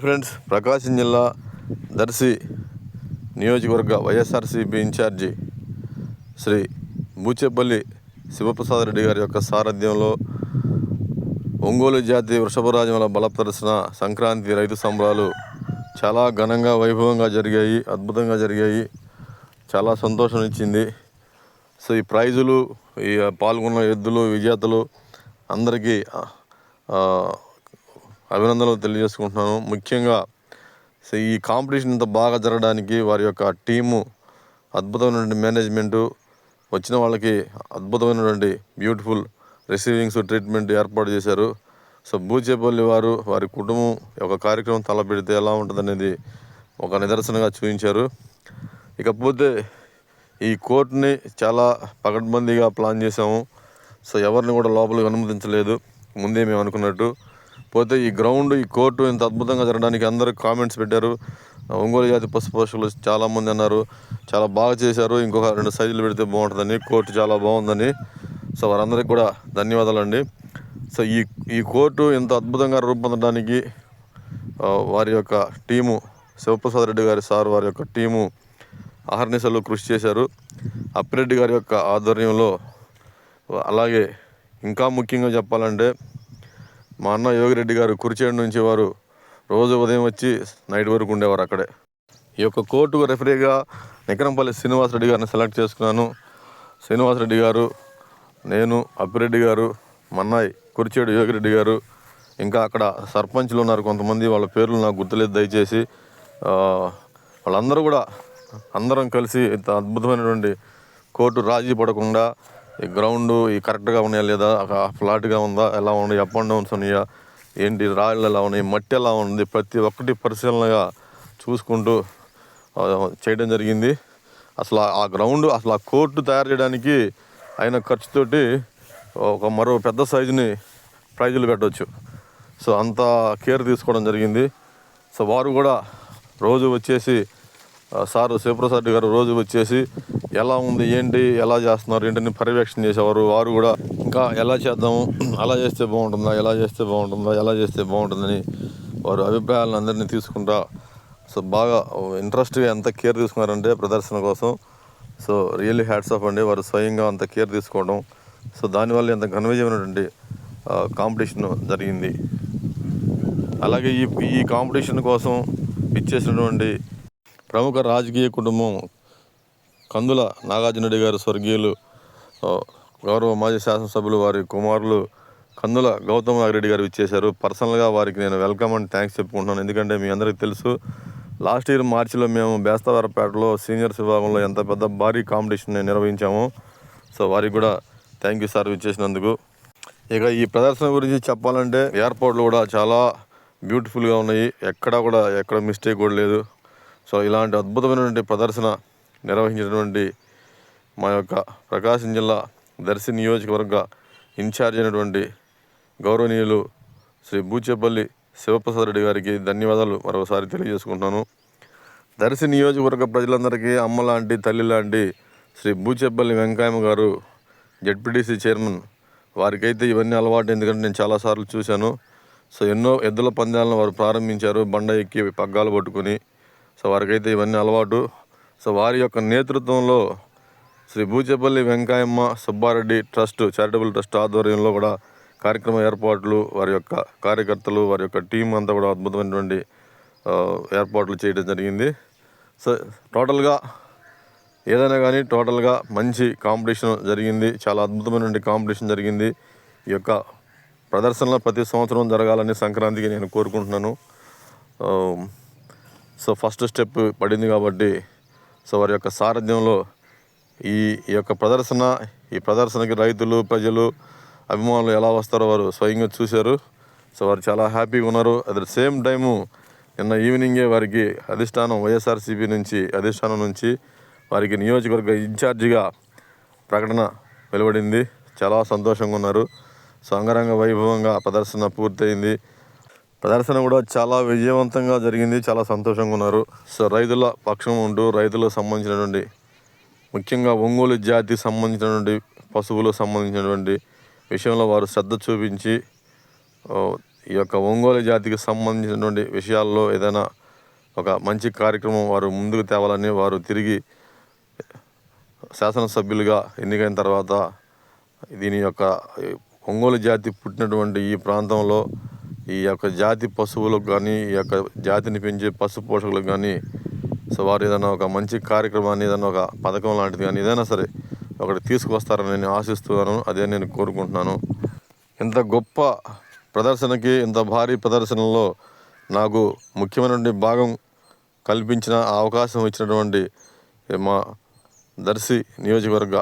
Hi friends. ప్రకాశం జిల్లా దర్శి నియోజకవర్గ YSRCP incharge Shri Boochepalli Sivaprasad Reddy గారి యొక్క సారథ్యంలో ఒంగోలు జాతి వృషభరాజముల బలప్రదర్శన సంక్రాంతి రైతు సంబరాలు చాలా ఘనంగా వైభవంగా జరిగాయి అద్భుతంగా జరిగాయి. చాలా సంతోషం ఇచ్చింది. సో ఈ ప్రైజులు ఈ పాల్గొన్న ఎద్దులు విజేతలు అందరికీ అభినందనలు తెలియజేసుకుంటున్నాను. ముఖ్యంగా సో ఈ కాంపిటీషన్ ఇంత బాగా జరగడానికి వారి యొక్క టీము అద్భుతమైనటువంటి మేనేజ్మెంటు వచ్చిన వాళ్ళకి అద్భుతమైనటువంటి బ్యూటిఫుల్ రిసీవింగ్స్ ట్రీట్మెంట్ ఏర్పాటు చేశారు. సో బూచేపల్లి వారు వారి కుటుంబం ఒక కార్యక్రమం తలపెడితే ఎలా ఉంటుందనేది ఒక నిదర్శనగా చూపించారు. ఇకపోతే ఈ కోర్టుని చాలా పకడ్బందీగా ప్లాన్ చేసాము సో ఎవరిని కూడా లోపలికి అనుమతించలేదు. ముందే మేము అనుకున్నట్టు పోతే ఈ గ్రౌండ్ ఈ కోర్టు ఇంత అద్భుతంగా జరగడానికి అందరూ కామెంట్స్ పెట్టారు. ఒంగోలు జాతి పశు పోషకులు చాలామంది అన్నారు. చాలా బాగా చేశారు. ఇంకొక రెండు సైజులు పెడితే బాగుంటుందని కోర్టు చాలా బాగుందని. సో వారందరికీ కూడా ధన్యవాదాలండి. సో ఈ ఈ కోర్టు ఇంత అద్భుతంగా రూపొందడానికి వారి యొక్క టీము శివప్రసాద్ రెడ్డి గారి సార్ వారి యొక్క టీము అహర్నిశలు కృషి చేశారు. అప్పిరెడ్డి గారి యొక్క ఆధ్వర్యంలో అలాగే ఇంకా ముఖ్యంగా చెప్పాలంటే మా అన్న యోగిరెడ్డి గారు కురిచేడు నుంచి వారు రోజు ఉదయం వచ్చి నైట్ వరకు ఉండేవారు అక్కడే. ఈ యొక్క కోర్టుకు రెఫరీగా నికరంపల్లి శ్రీనివాసరెడ్డి గారిని సెలెక్ట్ చేసుకున్నాను. శ్రీనివాసరెడ్డి గారు నేను అప్పిరెడ్డి గారు మన్నాయ్ కురిచేడు యోగిరెడ్డి గారు ఇంకా అక్కడ సర్పంచ్లు ఉన్నారు కొంతమంది వాళ్ళ పేర్లు నాకు గుర్తులేదు దయచేసి. వాళ్ళందరూ కూడా అందరం కలిసి ఇంత అద్భుతమైనటువంటి కోర్టు రాజీ పడకుండా ఈ గ్రౌండ్ ఈ కరెక్ట్గా ఉన్నాయా లేదా? ఫ్లాట్గా ఉందా? ఎలా ఉన్నాయి అప్ అండ్ డౌన్స్ ఉన్నాయా? ఏంటి? రాళ్ళు ఎలా ఉన్నాయి? మట్టి ఎలా ఉంది? ప్రతి ఒక్కటి పరిశీలనగా చూసుకుంటూ చేయడం జరిగింది. అసలు ఆ- గ్రౌండ్ అసలు ఆ కోర్టు తయారు చేయడానికి అయిన ఖర్చుతోటి ఒక మరో పెద్ద సైజుని ప్రైజులు పెట్టవచ్చు సో అంత కేర్ తీసుకోవడం జరిగింది. సో వారు కూడా రోజు వచ్చేసి సార్ శివప్రసాద్ గారు రోజు వచ్చేసి ఎలా ఉంది ఏంటి ఎలా చేస్తున్నారు ఏంటని పర్యవేక్షణ చేసేవారు. వారు కూడా ఇంకా ఎలా చేద్దాము అలా చేస్తే బాగుంటుందా ఎలా చేస్తే బాగుంటుందా ఎలా చేస్తే బాగుంటుందని వారు అభిప్రాయాలను అందరినీ తీసుకుంటా సో బాగా ఇంట్రెస్ట్గా ఎంత కేర్ తీసుకున్నారంటే ప్రదర్శన కోసం. సో రియల్లీ హ్యాట్స్ ఆఫ్ అండి వారు స్వయంగా అంత కేర్ తీసుకోవడం. సో దానివల్ల ఎంత ఘనవిజయమైనటువంటి కాంపిటీషన్ జరిగింది. అలాగే ఈ ఈ కాంపిటీషన్ కోసం ఇచ్చేసినటువంటి ప్రముఖ రాజకీయ కుటుంబం కందుల నాగార్జునరెడ్డి గారు స్వర్గీయులు గౌరవ మాజీ శాసనసభ్యులు వారి కుమారులు కందుల గౌతమ్ నాగిరెడ్డి గారు ఇచ్చేశారు పర్సనల్గా వారికి నేను వెల్కమ్ అండ్ థ్యాంక్స్ చెప్పుకుంటున్నాను. ఎందుకంటే మీ అందరికీ తెలుసు లాస్ట్ ఇయర్ మార్చిలో మేము బేస్తవారపేటలో సీనియర్స్ విభాగంలో ఎంత పెద్ద భారీ కాంపిటీషన్ నిర్వహించామో సో వారికి కూడా థ్యాంక్ యూ సార్ ఇచ్చేసినందుకు ఇక ఈ ప్రదర్శన గురించి చెప్పాలంటే ఎయిర్పోర్ట్లు కూడా చాలా బ్యూటిఫుల్గా ఉన్నాయి. ఎక్కడ కూడా ఎక్కడ మిస్టేక్ కూడా లేదు. సో ఇలాంటి అద్భుతమైనటువంటి ప్రదర్శన నిర్వహించినటువంటి మా యొక్క ప్రకాశం జిల్లా దర్శి నియోజకవర్గ ఇన్ఛార్జ్ అయినటువంటి గౌరవనీయులు శ్రీ బూచేపల్లి శివప్రసాద్ రెడ్డి గారికి ధన్యవాదాలు మరొకసారి తెలియజేసుకుంటున్నాను. దర్శి నియోజకవర్గ ప్రజలందరికీ అమ్మ లాంటి తల్లి లాంటి శ్రీ బూచేపల్లి వెంకయ్యమ్మ గారు జడ్పీటీసీ చైర్మన్ వారికైతే ఇవన్నీ అలవాటు ఎందుకంటే నేను చాలాసార్లు చూశాను. సో ఎన్నో ఎద్దుల పందాలను వారు ప్రారంభించారు బండ ఎక్కి పగ్గాలు పట్టుకుని. సో వారికైతే ఇవన్నీ అలవాటు. సో వారి యొక్క నేతృత్వంలో Shri Bucheppalli Venkayamma Subbareddy trust charitable trust ఆధ్వర్యంలో కూడా కార్యక్రమ ఏర్పాట్లు వారి యొక్క కార్యకర్తలు వారి యొక్క టీం అంతా కూడా అద్భుతమైనటువంటి ఏర్పాట్లు చేయడం జరిగింది. సో టోటల్గా ఏదైనా కానీ టోటల్గా మంచి కాంపిటీషన్ జరిగింది. చాలా అద్భుతమైనటువంటి కాంపిటీషన్ జరిగింది. ఈ యొక్క ప్రదర్శనలో ప్రతి సంవత్సరం జరగాలని సంక్రాంతికి నేను కోరుకుంటున్నాను. సో ఫస్ట్ స్టెప్ పడింది కాబట్టి సో వారి యొక్క సారథ్యంలో ఈ ఈ యొక్క ప్రదర్శన ఈ ప్రదర్శనకి రైతులు ప్రజలు అభిమానులు ఎలా వస్తారో వారు స్వయంగా చూశారు. సో వారు చాలా హ్యాపీగా ఉన్నారు. అట్ ద సేమ్ టైము నిన్న ఈవినింగే వారికి అధిష్టానం వైఎస్ఆర్సీపీ నుంచి అధిష్టానం నుంచి వారికి నియోజకవర్గ ఇన్ఛార్జిగా ప్రకటన వెలువడింది. చాలా సంతోషంగా ఉన్నారు. సో అంగరంగ వైభవంగా ప్రదర్శన పూర్తయింది. ప్రదర్శన కూడా చాలా విజయవంతంగా జరిగింది. చాలా సంతోషంగా ఉన్నారు. సో రైతుల పక్షం ఉంటూ రైతులకు సంబంధించినటువంటి ముఖ్యంగా ఒంగోలు జాతికి సంబంధించినటువంటి పశువులకు సంబంధించినటువంటి విషయంలో వారు శ్రద్ధ చూపించి ఈ యొక్క ఒంగోలు జాతికి సంబంధించినటువంటి విషయాల్లో ఏదైనా ఒక మంచి కార్యక్రమం వారు ముందుకు తేవాలని వారు తిరిగి శాసనసభ్యులుగా ఎన్నికైన తర్వాత దీని యొక్క ఒంగోలు జాతి పుట్టినటువంటి ఈ ప్రాంతంలో ఈ యొక్క జాతి పశువులకు కానీ ఈ యొక్క జాతిని పెంచే పశు పోషకులకు కానీ సో వారు ఏదైనా ఒక మంచి కార్యక్రమాన్ని ఏదైనా ఒక పథకం లాంటిది కానీ ఏదైనా సరే ఒకటి తీసుకొస్తారని నేను ఆశిస్తున్నాను. అదే నేను కోరుకుంటున్నాను. ఇంత గొప్ప ప్రదర్శనకి ఇంత భారీ ప్రదర్శనలో నాకు ముఖ్యమైనటువంటి భాగం కల్పించిన అవకాశం ఇచ్చినటువంటి మా దర్శి నియోజకవర్గ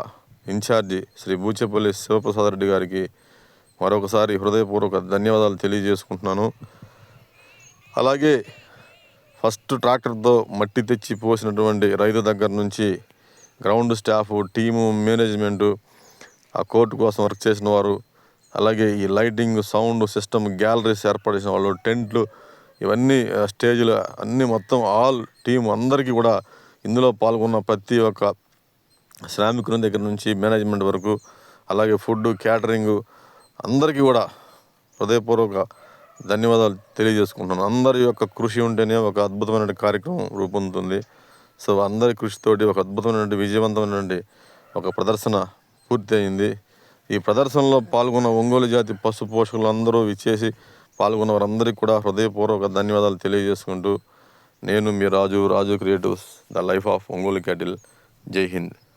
ఇన్ఛార్జి శ్రీ బూచేపల్లి శివప్రసాద్ రెడ్డి గారికి మరొకసారి హృదయపూర్వక ధన్యవాదాలు తెలియజేసుకుంటున్నాను. అలాగే ఫస్ట్ ట్రాక్టర్తో మట్టి తెచ్చి పోసినటువంటి రైతు దగ్గర నుంచి గ్రౌండ్ స్టాఫ్ టీము మేనేజ్మెంటు ఆ కోర్టు కోసం వర్క్ చేసిన వారు అలాగే ఈ లైటింగ్ సౌండ్ సిస్టమ్ గ్యాలరీస్ ఏర్పాటు చేసిన వాళ్ళు టెంట్లు ఇవన్నీ స్టేజ్లు అన్నీ మొత్తం ఆల్ టీం అందరికీ కూడా ఇందులో పాల్గొన్న ప్రతి ఒక్క శ్రామికుల దగ్గర నుంచి మేనేజ్మెంట్ వరకు అలాగే ఫుడ్ క్యాటరింగు అందరికీ కూడా హృదయపూర్వక ధన్యవాదాలు తెలియజేసుకుంటున్నాను. అందరి యొక్క కృషి ఉంటేనే ఒక అద్భుతమైన కార్యక్రమం రూపొందుతుంది. సో అందరి కృషితోటి ఒక అద్భుతమైనటువంటి విజయవంతమైనటువంటి ఒక ప్రదర్శన పూర్తి అయింది ఈ ప్రదర్శనలో పాల్గొన్న ఒంగోలు జాతి పశు పోషకులు అందరూ పాల్గొన్న వారందరికీ కూడా హృదయపూర్వక ధన్యవాదాలు తెలియజేసుకుంటూ నేను మీ Raju Raju creatives the life of Ongole cattle. Jai Hind.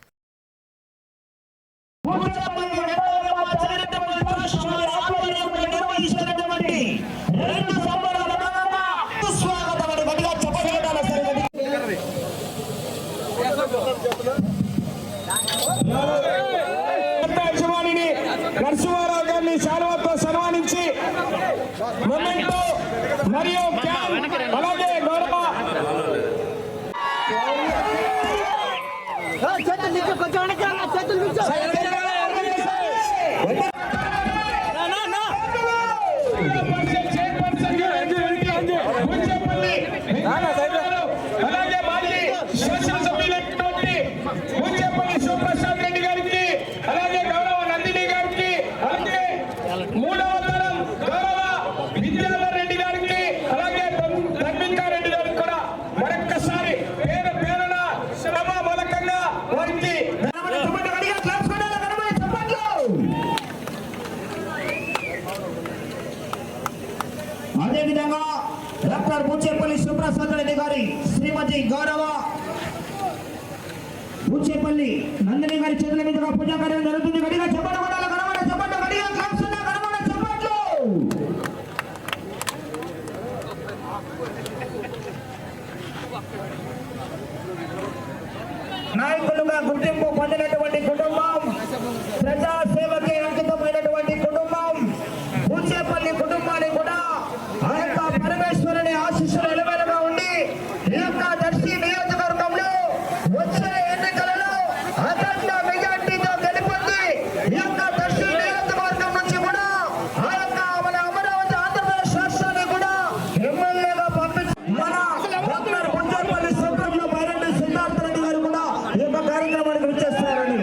చేతులు నిల్చో కొంచెం వెనక్కి రా, చేతులు బూచేపల్లి నందిని గారి చేతుల మీదుగా పూజా కార్యం జరుగుతుంది. గడిగా చెప్పండి కొడాలి కనబడ చెప్పండి గడిగా క్లాప్స్ కనబడ చెప్పట్లు. నాయకులుగా గుర్తింపు పొందినటువంటి కుటుంబ ప్రజా సేవకి అంకితమైనటువంటి కుటుంబం బూచేపల్లి కుటుంబాన్ని కూడా ఆ యొక్క పరమేశ్వరుని ఆశీస్సులు ఎలవేలుగా ఉండి ఈ యొక్క దర్శి నియోజకవర్గంలో వచ్చే ఎన్నికలలో అఖండ మెజార్టీతో గెలుపొంది ఈ యొక్క దర్శి నియోజకవర్గం నుంచి కూడా ఆ యొక్క మన అమరావతి ఆంధ్రప్రదేశ్ రాష్ట్రాన్ని కూడా ఎమ్మెల్యేగా పంపించి మన డాక్టర్ బుంజర్పల్లి సొంతంలో బైరెడ్డి సిద్ధార్థ రెడ్డి గారు కూడా ఈ యొక్క కార్యక్రమానికి విచ్చేస్తున్నారండి.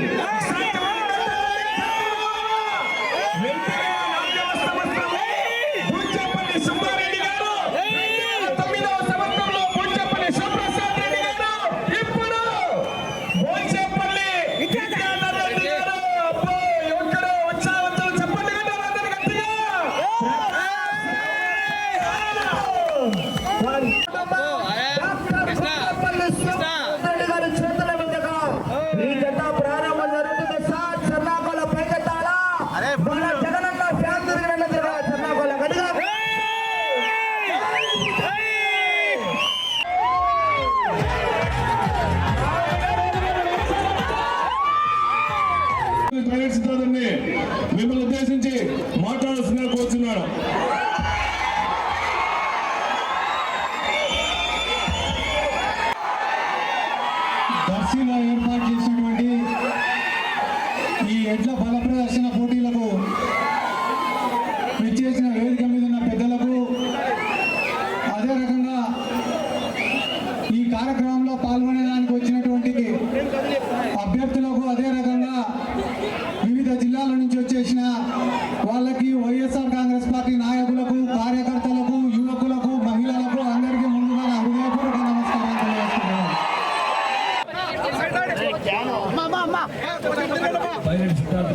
పూజపల్లి సుబ్బారెడ్డి ప్రైవేట్ మిమ్మల్ని ఉద్దేశించి మాట్లాడుతున్నారు Bayram çıkardı.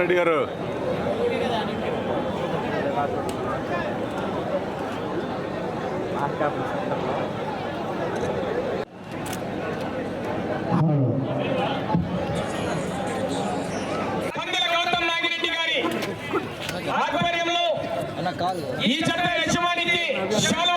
రెడ్డి గారు. మార్కా ఈ చట్టం యజమానికి చాలా